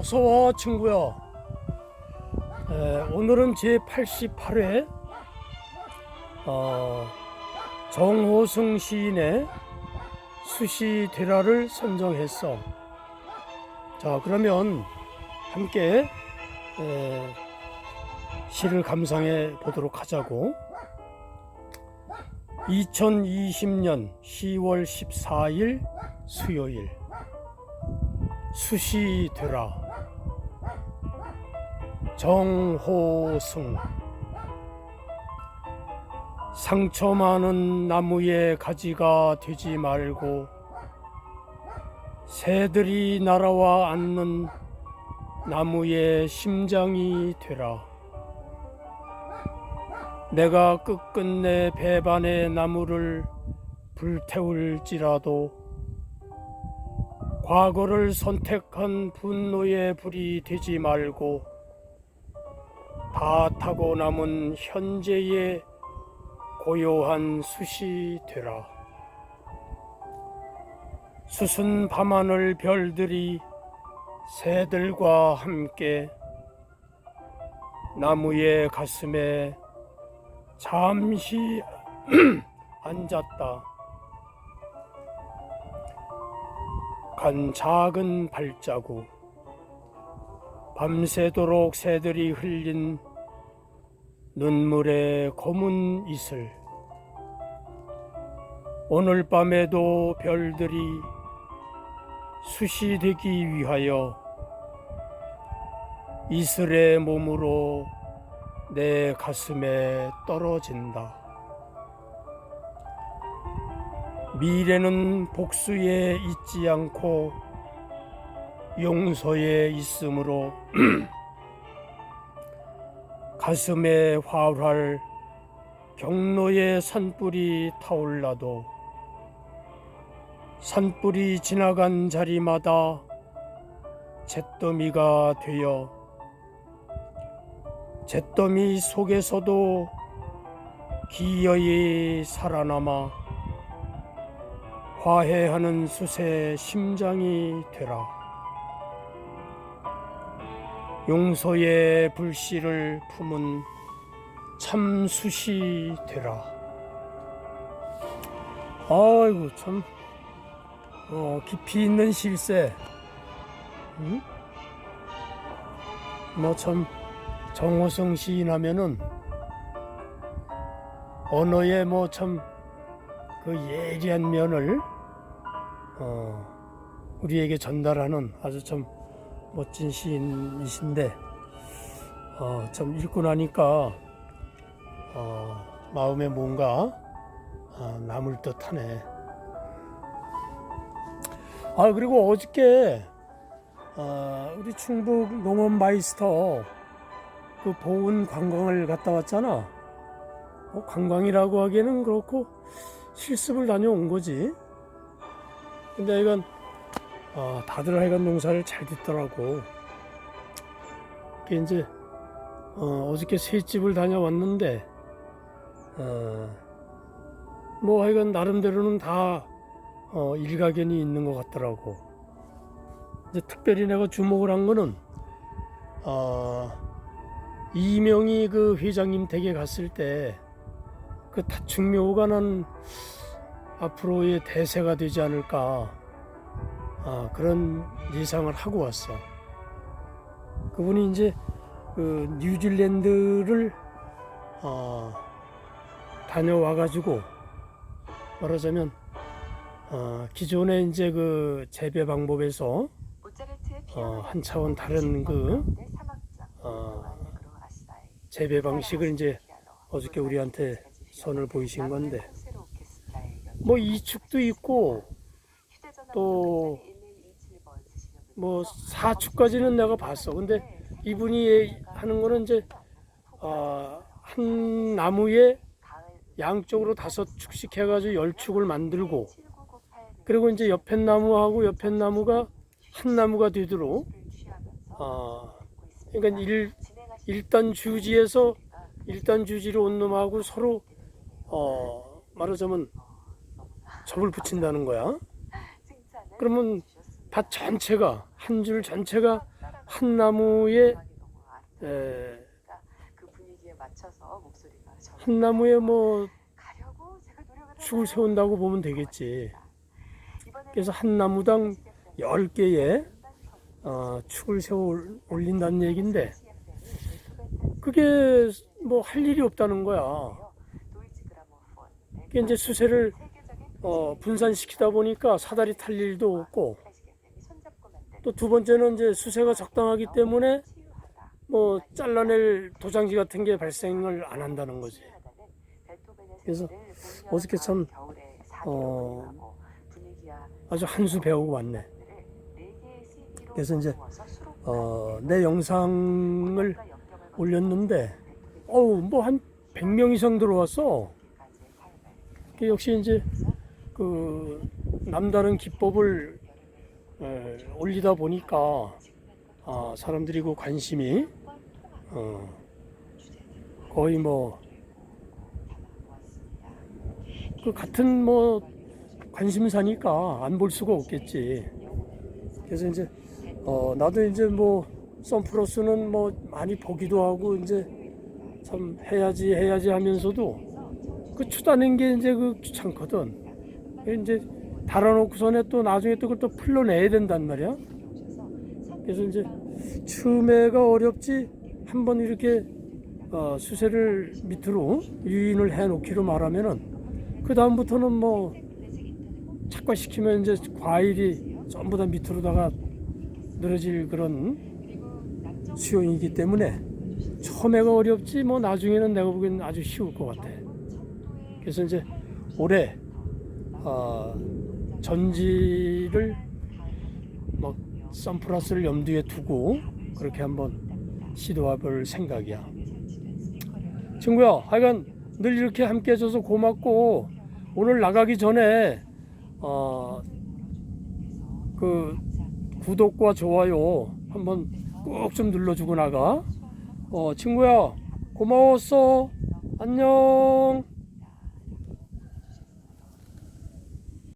어서와 친구야. 에, 오늘은 제 88회 어, 정호승 시인의 수시 대라를 선정했어. 자 그러면 함께 에, 시를 감상해 보도록 하자고. 2020년 10월 14일 수요일. 수시 되라 정호승. 상처 많은 나무에 가지가 되지 말고 새들이 날아와 앉는 나무의 심장이 되라. 내가 끝끝내 배반의 나무를 불태울지라도 과거를 선택한 분노의 불이 되지 말고 다 타고 남은 현재의 고요한 숫이 되라. 수순 밤하늘 별들이 새들과 함께 나무의 가슴에 잠시 앉았다. 간 작은 발자국 밤새도록 새들이 흘린 눈물의 검은 이슬 오늘 밤에도 별들이 숫이 되기 위하여 이슬의 몸으로 내 가슴에 떨어진다. 미래는 복수에 있지 않고 용서에 있으므로 가슴에 활활 경로의 산불이 타올라도 산불이 지나간 자리마다 잿더미가 되어 잿더미 속에서도 기어이 살아남아 화해하는 숫의 심장이 되라. 용서의 불씨를 품은 참 숫이 되라. 아이고 참 어, 깊이 있는 실세. 응? 뭐참 정호성 시인 하면은 언어의 뭐 참 그 예리한 면을 어, 우리에게 전달하는 아주 참 멋진 시인이신데 어, 참 읽고 나니까 어, 마음에 뭔가 어, 남을 듯하네. 아 그리고 어저께 어, 우리 충북 농업 마이스터 그 보은 관광을 갔다 왔잖아. 뭐 관광이라고 하기에는 그렇고 실습을 다녀온 거지. 근데 이건 어, 다들 하여간 농사를 잘 짓더라고. 그게 이제 어, 어저께 새집을 다녀왔는데 어, 뭐 하여간 나름대로는 다 어, 일가견이 있는 것 같더라고. 이제 특별히 내가 주목을 한 거는 어, 이명희 그 회장님 댁에 갔을 때 그 다충묘가 난 앞으로의 대세가 되지 않을까 아, 그런 예상을 하고 왔어. 그분이 이제 그 뉴질랜드를 어, 다녀와 가지고 말하자면 어, 기존의 이제 그 재배 방법에서 어, 한 차원 다른 그 어, 재배 방식을 이제 어저께 우리한테 선을 보이신 건데 뭐 이축도 있고 또 뭐 사축까지는 내가 봤어. 근데 이분이 하는 거는 이제 어, 한 나무에 양쪽으로 다섯 축씩 해가지고 열 축을 만들고 그리고 이제 옆에 나무하고 옆에 나무가 한 나무가 되도록 어, 그러니까 일, 일단 주지에서 일단 주지로 온 놈하고 서로 어, 말하자면 접을 붙인다는 거야. 그러면 밭 전체가 한 줄 전체가 한 나무에 한 나무에 뭐 축을? 세운다고 보면 되겠지. 그래서 한 나무당 시계쌤이 열 개의 음반 어, 축을 세워 올린다는 얘기인데 그게 뭐 할 일이 없다는 거야. 그게 이제 수세를 어, 분산시키다 보니까 사다리 탈 일도 없고 또 두 번째는 이제 수세가 적당하기 때문에. 뭐 잘라낼 도장지 같은 게 발생을 안 한다는 거지. 그래서 어저께 참, 어, 아주 한 수 배우고 왔네. 그래서 이제, 어, 내 영상을 올렸는데 어우 뭐 한 100명 이상 들어왔어. 그 역시 이제 그 남다른 기법을 에, 올리다 보니까 아, 사람들이 그 관심이 어, 거의 뭐 그 같은 뭐 관심사니까 안 볼 수가 없겠지. 그래서 이제 어, 나도 이제 뭐 썬플러스는 뭐 많이 보기도 하고 이제 참 해야지 해야지 하면서도 그 추다는 게 이제 그 귀찮거든. 그 이제 달아놓고서는 또 나중에 또 그걸 또 풀러내야 된단 말이야. 그래서 이제 처음에가 어렵지 한 번 이렇게 어, 수세를 밑으로 유인을 해놓기로 말하면은 그 다음부터는 뭐 착과시키면 이제 과일이 전부 다 밑으로다가 늘어질 그런 수용이기 때문에 처음에가 어렵지 뭐 나중에는 내가 보기엔 아주 쉬울 것 같아. 그래서 이제 올해 어, 전지를 뭐 선플러스를 염두에 두고 그렇게 한번 시도해 볼 생각이야. 친구야, 하여간 늘 이렇게 함께 해줘서 고맙고 오늘 나가기 전에 어, 그 구독과 좋아요 한번 꼭 좀 눌러주고 나가. 어, 친구야, 고마웠어. 안녕.